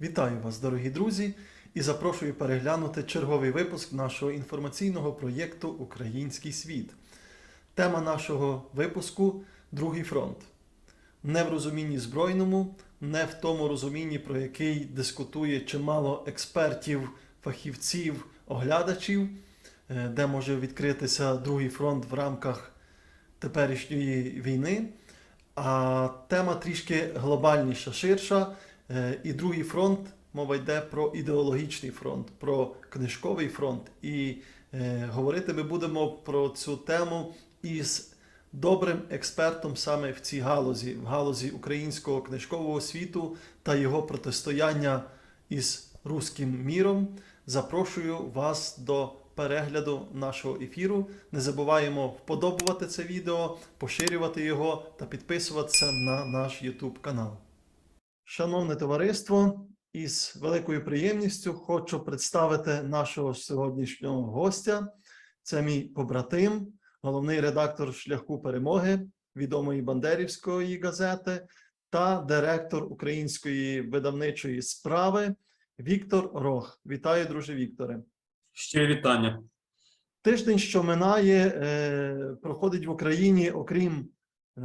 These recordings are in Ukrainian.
Вітаю вас, дорогі друзі, і запрошую переглянути черговий випуск нашого інформаційного проєкту Український світ. Тема нашого випуску Другий фронт. Не в розумінні збройному, не в тому розумінні, про який дискутує чимало експертів, фахівців, оглядачів, е, де може відкритися другий фронт в рамках теперішньої війни. А тема трішки глобальніша, ширша. Е, І другий фронт мова йде про ідеологічний фронт, про книжковий фронт. І е, говорити ми будемо про цю тему із добрим експертом саме в цій галузі, в галузі українського книжкового світу та його протистояння із руським міром. Запрошую вас до перегляду нашого ефіру. Не забуваємо вподобувати це відео, поширювати його та підписуватися на наш YouTube канал. Шановне товариство, із великою приємністю хочу представити нашого сьогоднішнього гостя. Це мій побратим, головний редактор шляху перемоги відомої Бандерівської газети та директор української видавничої справи Віктор Рох. Вітаю, друже Вікторе. Ще вітання. Тиждень, що минає, е, проходить в Україні, окрім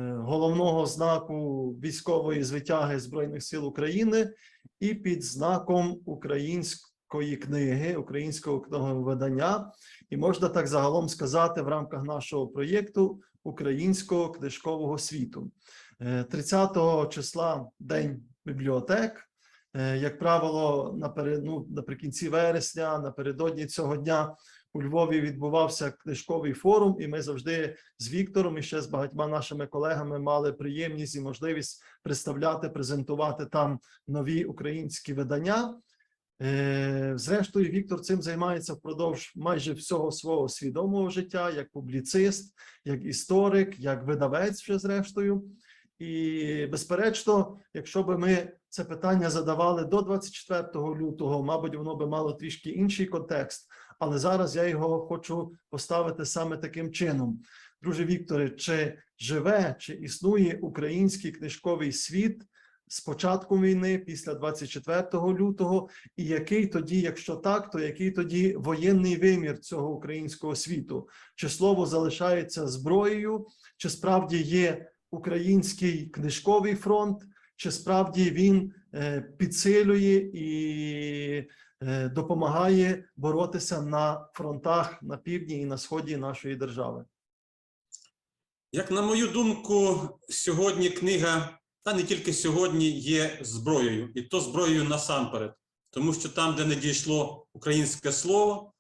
головного знаку військової звитяги Збройних сил України, і під знаком української книги, українського книговидання, і можна так загалом сказати в рамках нашого проєкту українського книжкового світу. Е, 30 числа День бібліотек. Е, Як правило, наперед, ну, наприкінці вересня, напередодні цього дня у Львові відбувався книжковий форум, і ми завжди з Віктором і ще з багатьма нашими колегами мали приємність і можливість представляти, презентувати там нові українські видання. Е, Зрештою, Віктор цим займається впродовж майже всього свого свідомого життя, як публіцист, як історик, як видавець, вже зрештою. І безперечно, якщо би ми це питання задавали до 24 лютого, мабуть, воно би мало трішки інший контекст, але зараз я його хочу поставити саме таким чином. Друже Вікторе, чи живе, чи існує український книжковий світ з початком війни після 24 лютого, і який тоді, якщо так, то який тоді воєнний вимір цього українського світу? Чи слово залишається зброєю, чи справді є український книжковий фронт, чи справді він е, підсилює і допомагає боротися на фронтах на півдні і на сході нашої держави? Як на мою думку, сьогодні книга, та не тільки сьогодні, є зброєю, і то зброєю насамперед, тому що там, де не дійшло українське слово,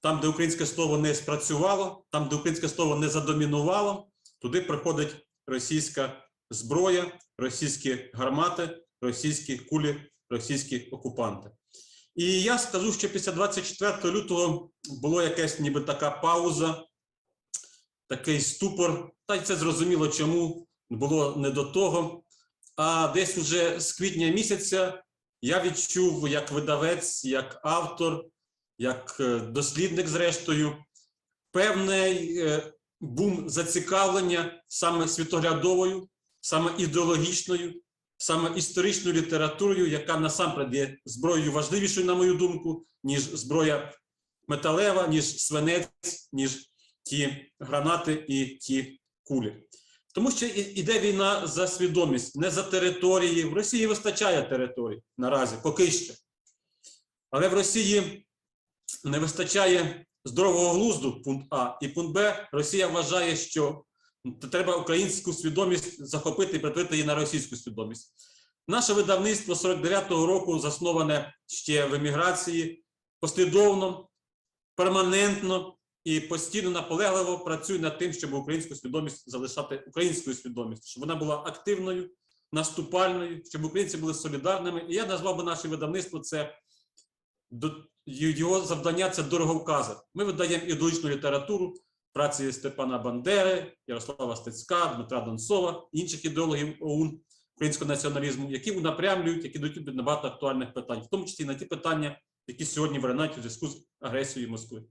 там, де українське слово не спрацювало, там, де українське слово не задомінувало, туди приходить російська зброя, російські гармати, російські кулі, російські окупанти. І я скажу, що після 24 лютого було якась ніби така пауза, такий ступор, та й це зрозуміло, чому було не до того. А десь уже з квітня місяця я відчув як видавець, як автор, як е, дослідник, зрештою, певний е, бум зацікавлення саме світоглядовою, саме ідеологічною, саме історичною літературою, яка насамперед є зброєю важливішою, на мою думку, ніж зброя металева, ніж свинець, ніж ті гранати і ті кулі. Тому що іде війна за свідомість, не за території. В Росії вистачає територій наразі, поки що. Але в Росії не вистачає здорового глузду, пункт А, і пункт Б, Росія вважає, що треба українську свідомість захопити і притворити її на російську свідомість. Наше видавництво 49-го року засноване ще в еміграції, послідовно, перманентно і постійно наполегливо працює над тим, щоб українську свідомість залишати українською свідомістю, щоб вона була активною, наступальною, щоб українці були солідарними. І я назвав би наше видавництво це його завдання це дороговказа. Ми видаємо ідеологічну літературу, праці Степана Бандери, Ярослава Стецька, Дмитра Донцова, інших ідеологів ОУН українського націоналізму, які напрямлюють, які дають на багато актуальних питань, в тому числі на ті питання, які сьогодні виринають у зв'язку з агресією Москви.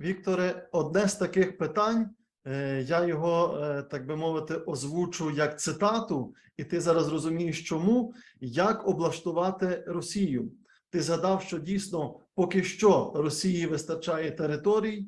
Вікторе, одне з таких питань, Е, Я його, е, так би мовити, озвучу як цитату, і ти зараз розумієш, чому як облаштувати Росію. Ти згадав, що дійсно поки що Росії вистачає територій,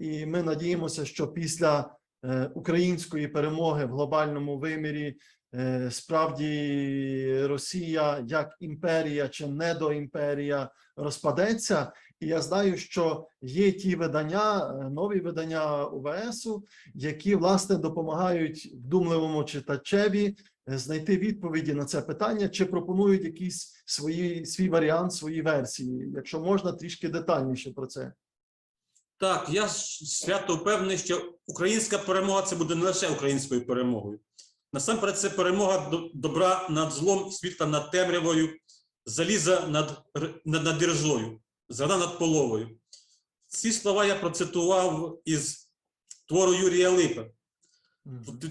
і ми надіємося, що після е, української перемоги в глобальному вимірі е, справді Росія як імперія чи недоімперія розпадеться. І я знаю, що є ті видання, е, нові видання УВСу, які власне допомагають вдумливому читачеві е, знайти відповіді на це питання, чи пропонують якийсь свої, свій варіант, свої версії. Якщо можна, трішки детальніше про це. Так, я свято впевнений, що українська перемога це буде не лише українською перемогою. Насамперед, це перемога до- добра над злом, світла над темрявою, заліза над, над, над держою, зрада над половою. Ці слова я процитував із твору Юрія Липа.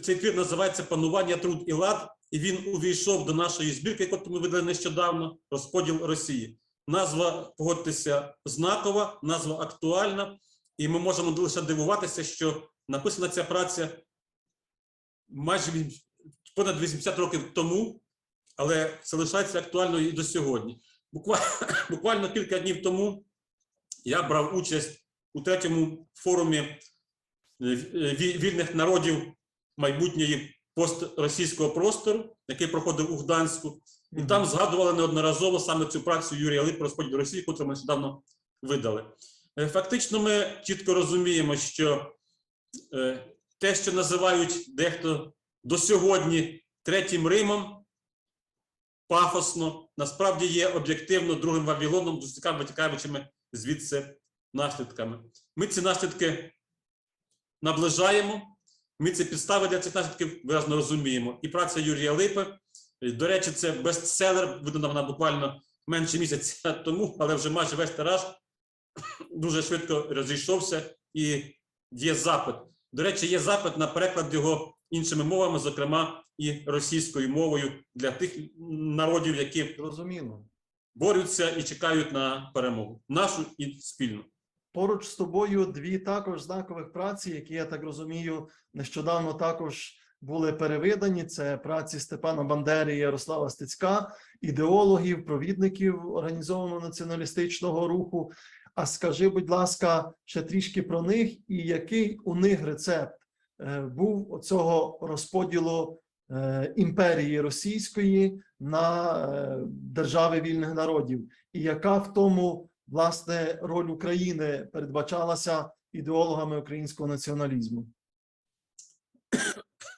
Цей твір називається Панування, труд і лад, і він увійшов до нашої збірки, яку ми видали нещодавно, розподіл Росії. Назва, погодьтеся, знакова, назва актуальна, і ми можемо лише дивуватися, що написана ця праця майже понад 80 років тому, але це залишається актуальною і до сьогодні. Буквально, кілька днів тому я брав участь у третьому форумі е, вільних народів майбутньої постросійського простору, який проходив у Гданську, і там згадували неодноразово саме цю працю Юрія Лип розподіл Росії, яку ми нещодавно видали. Е, Фактично, ми чітко розуміємо, що е, те, що називають дехто до сьогодні третім Римом, пафосно, насправді є об'єктивно другим Вавилоном, з усіма витікаючими звідси наслідками. Ми ці наслідки наближаємо. Ми ці підстави для цих наслідків виразно розуміємо. І праця Юрія Липи, е, до речі, це бестселер, видана вона буквально менше місяця тому, але вже майже весь тираж дуже швидко розійшовся і є запит. До речі, є запит на переклад його іншими мовами, зокрема і російською мовою для тих народів, які Зрозуміло. борються і чекають на перемогу, нашу і спільну. Поруч з тобою дві також знакових праці, які я так розумію, нещодавно також були перевидані. Це праці Степана Бандери і Ярослава Стецька, ідеологів, провідників організованого націоналістичного руху. А скажи, будь ласка, ще трішки про них і який у них рецепт е, був оцього розподілу е, імперії російської на е, держави вільних народів, і яка в тому власне роль України передбачалася ідеологами українського націоналізму.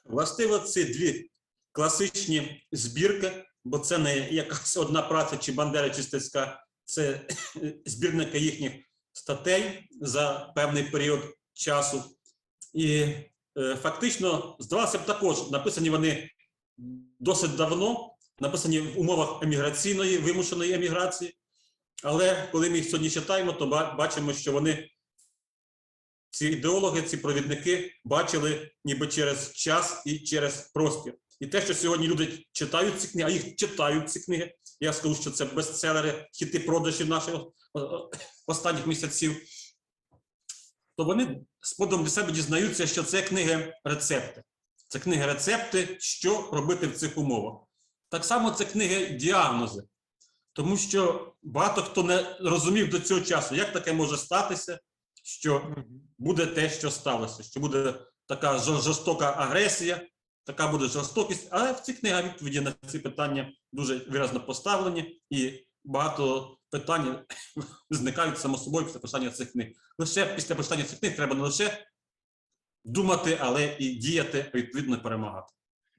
Властиво, ці дві класичні збірки, бо це не якась одна праця чи Бандери, чи Стецька, це збірники їхніх статей за певний період часу. І е, фактично, здавалося б, також написані вони досить давно, написані в умовах еміграційної, вимушеної еміграції. Але коли ми їх сьогодні читаємо, то бачимо, що вони ці ідеологи, ці провідники бачили ніби через час і через простір. І те, що сьогодні люди читають ці книги, а їх читають ці книги. Я скажу, що це бестселери, хіти продажів наших останніх місяців. То вони з подом для себе дізнаються, що це книги рецепти. Це книги рецепти, що робити в цих умовах. Так само це книги діагнози. Тому що багато хто не розумів до цього часу, як таке може статися, що буде те, що сталося, що буде така жорстока агресія, така буде жорстокість. Але в цих книгах відповіді на ці питання дуже виразно поставлені, і багато питань зникають само собою після прочитання цих книг. Лише після прочитання цих книг треба не лише думати, але і діяти, відповідно перемагати.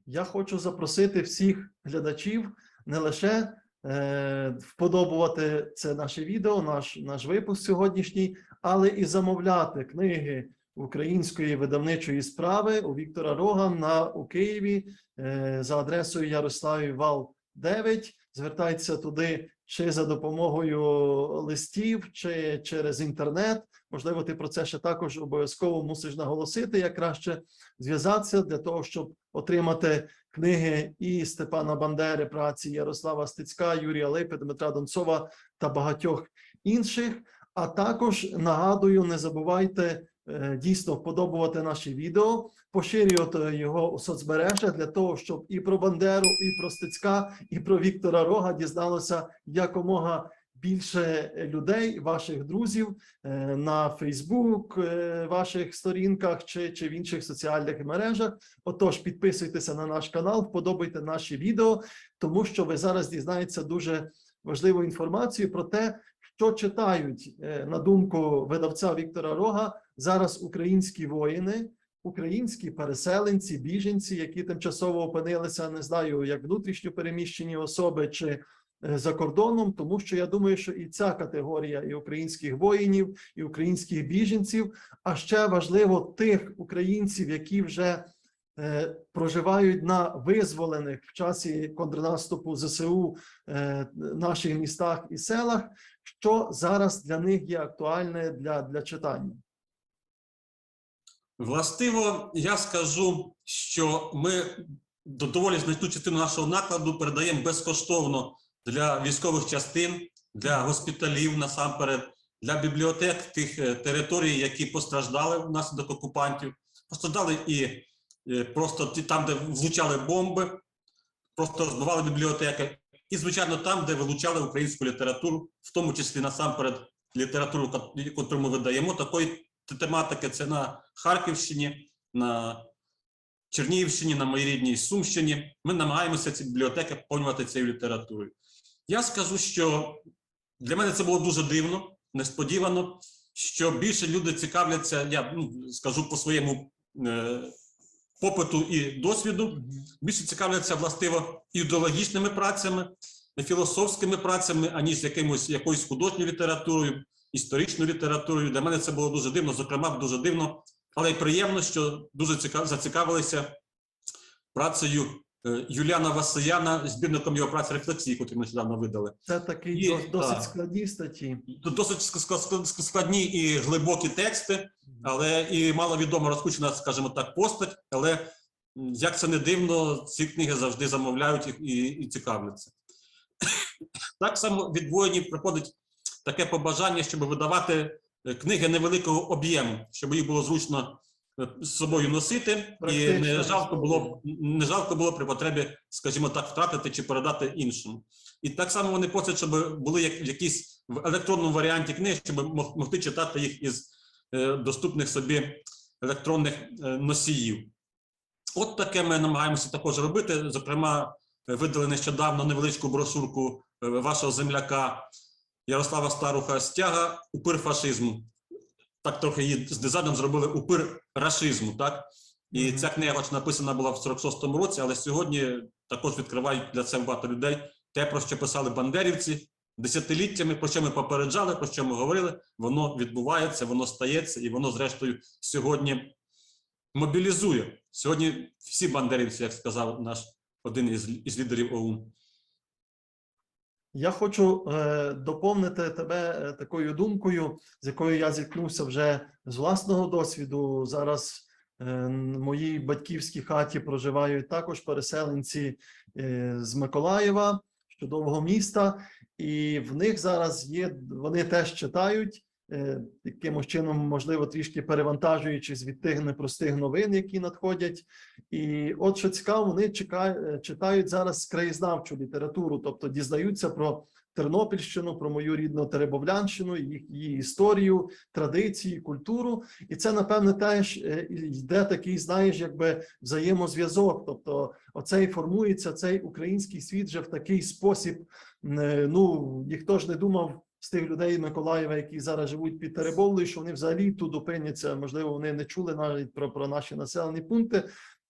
Я хочу запросити всіх глядачів не лише е, вподобувати це наше відео, наш, наш випуск сьогоднішній, але і замовляти книги української видавничої справи у Віктора Роган на у Києві е, за адресою Ярославів Вал 9. Звертайтеся туди чи за допомогою листів, чи через інтернет. Можливо, ти про це ще також обов'язково мусиш наголосити, як краще зв'язатися для того, щоб отримати книги і Степана Бандери, праці Ярослава Стецька, Юрія Липи, Дмитра Донцова та багатьох інших. А також нагадую, не забувайте дійсно вподобувати наші відео, поширювати його у соцмережах для того, щоб і про Бандеру, і про Стецька, і про Віктора Рога дізналося якомога більше людей, ваших друзів е, на Фейсбук, е, ваших сторінках чи, чи в інших соціальних мережах. Отож, підписуйтеся на наш канал, вподобайте наші відео, тому що ви зараз дізнаєтеся дуже важливу інформацію про те, що читають е, на думку видавця Віктора Рога зараз українські воїни, українські переселенці, біженці, які тимчасово опинилися, не знаю, як внутрішньо переміщені особи чи е, за кордоном, тому що я думаю, що і ця категорія і українських воїнів, і українських біженців, а ще важливо тих українців, які вже е, проживають на визволених в часі контрнаступу ЗСУ е, наших містах і селах, що зараз для них є актуальне для, для читання. Властиво, я скажу, що ми доволі значну частину нашого накладу передаємо безкоштовно для військових частин, для госпіталів насамперед, для бібліотек тих е, територій, які постраждали внаслідок окупантів. Постраждали і е, просто там, де влучали бомби, просто збивали бібліотеки. І, звичайно, там, де вилучали українську літературу, в тому числі насамперед літературу, яку ми видаємо, такої т- тематики це на Харківщині, на Чернігівщині, на моїй рідній Сумщині. Ми намагаємося ці бібліотеки поповнювати цією літературою. Я скажу, що для мене це було дуже дивно, несподівано, що більше люди цікавляться, я ну, скажу по своєму е, попиту і досвіду, більше цікавляться властиво ідеологічними працями, філософськими працями, аніж якимось якоюсь художньою літературою, історичною літературою. Для мене це було дуже дивно, зокрема, дуже дивно, але й приємно, що дуже цікав, зацікавилися працею е, Юліана Васияна, збірником його праці рефлексії, яку ми нещодавно видали. Це такі дос- досить так. складні статті. Досить ск- ск- ск- складні і глибокі тексти, але і маловідома розкручена, скажімо так, постать. Але як це не дивно, ці книги завжди замовляють і, і, і цікавляться. Так само від воїнів приходить таке побажання, щоб видавати е, книги невеликого об'єму, щоб їх було зручно е, з собою носити, і не жалко було не жалко було при потребі, скажімо так, втратити чи передати іншому. І так само вони просять, щоб були як якісь в електронному варіанті книг, щоб могти читати їх із е, доступних собі електронних носіїв. От таке ми намагаємося також робити. Зокрема, видали нещодавно невеличку брошурку вашого земляка Ярослава Старуха Стяга Упир фашизму. Так трохи її з дизайном зробили упир рашизму, так? І ця книга, хоч написана була в 46-му році, але сьогодні також відкривають для себе багато людей те, про що писали бандерівці десятиліттями, про що ми попереджали, про що ми говорили, воно відбувається, воно стається, і воно, зрештою, сьогодні мобілізує. Сьогодні всі бандерівці, як сказав наш один із, із лідерів ОУН. Я хочу е, доповнити тебе е, такою думкою, з якою я зіткнувся вже з власного досвіду. Зараз е, моїй батьківській хаті проживають також переселенці е, з Миколаєва, чудового міста, і в них зараз є, вони теж читають. Е, Якимось чином, можливо, трішки перевантажуючись від тих непростих новин, які надходять. І от що цікаво, вони чекають, читають зараз краєзнавчу літературу, тобто дізнаються про Тернопільщину, про мою рідну Теребовлянщину, її історію, традиції, культуру. І це, напевне, теж е, йде такий, знаєш, якби взаємозв'язок. Тобто, оцей формується цей український світ вже в такий спосіб. е, Ну ніхто ж не думав. З тих людей Миколаєва, які зараз живуть під Теребовлею, що вони взагалі тут опиняться. Можливо, вони не чули навіть про, про наші населені пункти,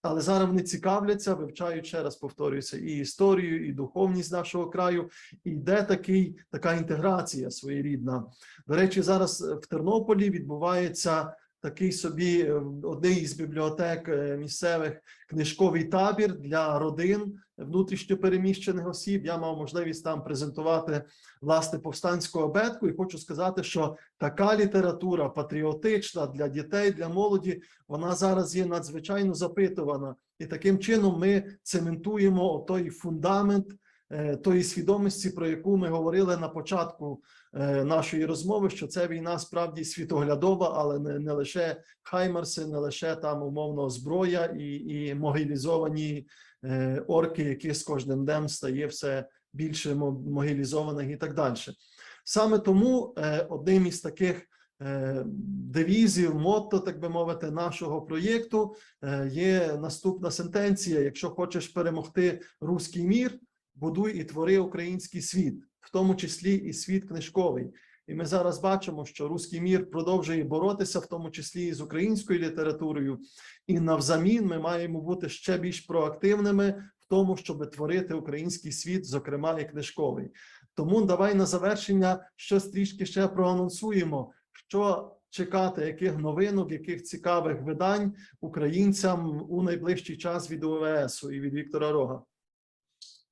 але зараз вони цікавляться, вивчають ще раз повторююся, і історію, і духовність нашого краю. І йде такий така інтеграція своєрідна. До речі, зараз в Тернополі відбувається такий собі е, одний із бібліотек е, місцевих книжковий табір для родин внутрішньо переміщених осіб. Я мав можливість там презентувати власне повстанську абетку, і хочу сказати, що така література патріотична для дітей, для молоді, вона зараз є надзвичайно запитувана, і таким чином ми цементуємо той фундамент е, тої свідомості, про яку ми говорили на початку е, нашої розмови, що це війна справді світоглядова, але не, не лише хаймерси, не лише там умовно зброя і, і могилізовані орки, які з кожним днем стає все більше мо- могилізованих і так далі. Саме тому е, одним із таких е, девізів, мотто, так би мовити, нашого проєкту е, є наступна сентенція: якщо хочеш перемогти руський мір, будуй і твори український світ, в тому числі і світ книжковий. І ми зараз бачимо, що руський мір продовжує боротися, в тому числі і з українською літературою. І навзамін ми маємо бути ще більш проактивними в тому, щоб творити український світ, зокрема і книжковий. Тому давай на завершення щось трішки ще проанонсуємо, що чекати, яких новинок, яких цікавих видань українцям у найближчий час від УВСу і від Віктора Рога.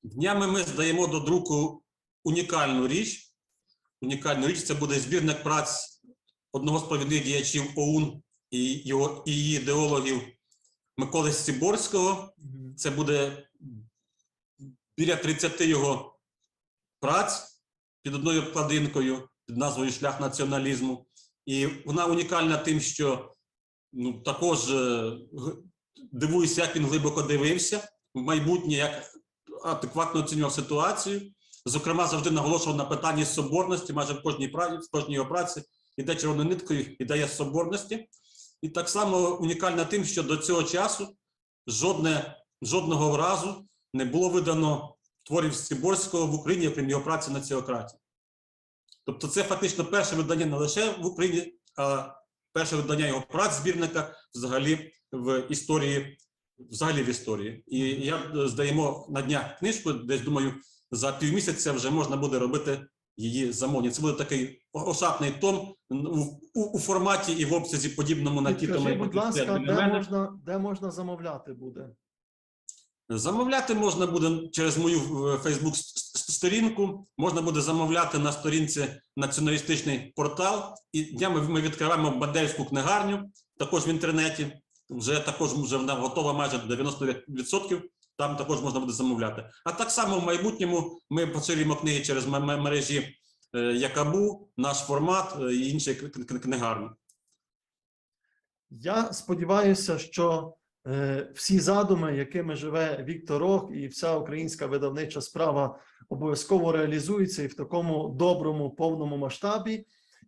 Днями ми здаємо до друку унікальну річ. Унікальну річ це буде збірник праць одного з провідних діячів ОУН і його і її ідеологів Миколи Сіборського. Це буде біля 30 його праць під одною вкладинкою під назвою Шлях націоналізму. І вона унікальна тим, що ну, також е, дивуюся, як він глибоко дивився в майбутнє, як адекватно оцінював ситуацію. Зокрема, завжди наголошував на питанні соборності, майже в кожній праці, в кожній його праці іде червоною ниткою ідея соборності. І так само унікальна тим, що до цього часу жодне, жодного разу не було видано творів Сіборського в Україні, окрім його праці на теократі. Тобто, це фактично перше видання не лише в Україні, а перше видання його праць збірника взагалі в історії, взагалі в історії. І я е, здаємо на днях книжку, десь думаю, за півмісяця вже можна буде робити її замовлення. Це буде такий ошатний том у, у, у форматі і в обсязі подібному на ті томи, будь ласка, де можна, де можна замовляти буде? Замовляти можна буде через мою Фейсбук сторінку. Можна буде замовляти на сторінці націоналістичний портал. І днями ми відкриваємо Бандерівську книгарню, також в інтернеті. Вже також вже вона готова майже до 90%. Там також можна буде замовляти. А так само в майбутньому ми поширюємо книги через мережі е, Якабу, наш формат е, і інші книгарні. Я сподіваюся, що е, всі задуми, якими живе Віктор Рог і вся українська видавнича справа обов'язково реалізуються і в такому доброму повному масштабі.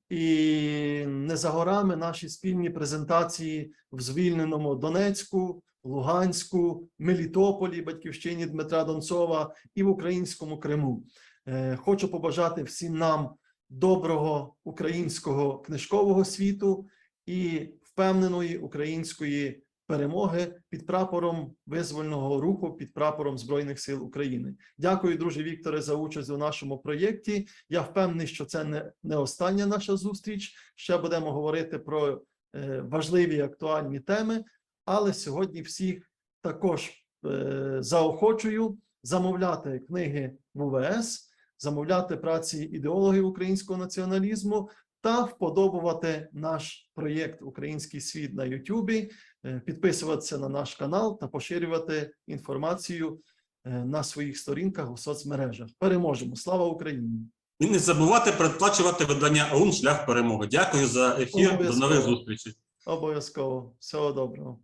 І не за горами наші спільні презентації в звільненому Донецьку, Луганську, Мелітополі, батьківщині Дмитра Донцова і в українському Криму. Е, Хочу побажати всім нам доброго українського книжкового світу і впевненої української перемоги під прапором визвольного руху, під прапором Збройних сил України. Дякую, друже Вікторе, за участь у нашому проєкті. Я впевнений, що це не, не остання наша зустріч. Ще будемо говорити про е, важливі актуальні теми. Але сьогодні всіх також е, заохочую замовляти книги в УВС, замовляти праці ідеологів українського націоналізму та вподобувати наш проєкт Український світ на Ютубі, е, підписуватися на наш канал та поширювати інформацію е, на своїх сторінках у соцмережах. Переможемо! Слава Україні! І не забувати передплачувати видання ОУН Шлях перемоги. Дякую за ефір. До нових зустрічей. Обов'язково! Всього доброго!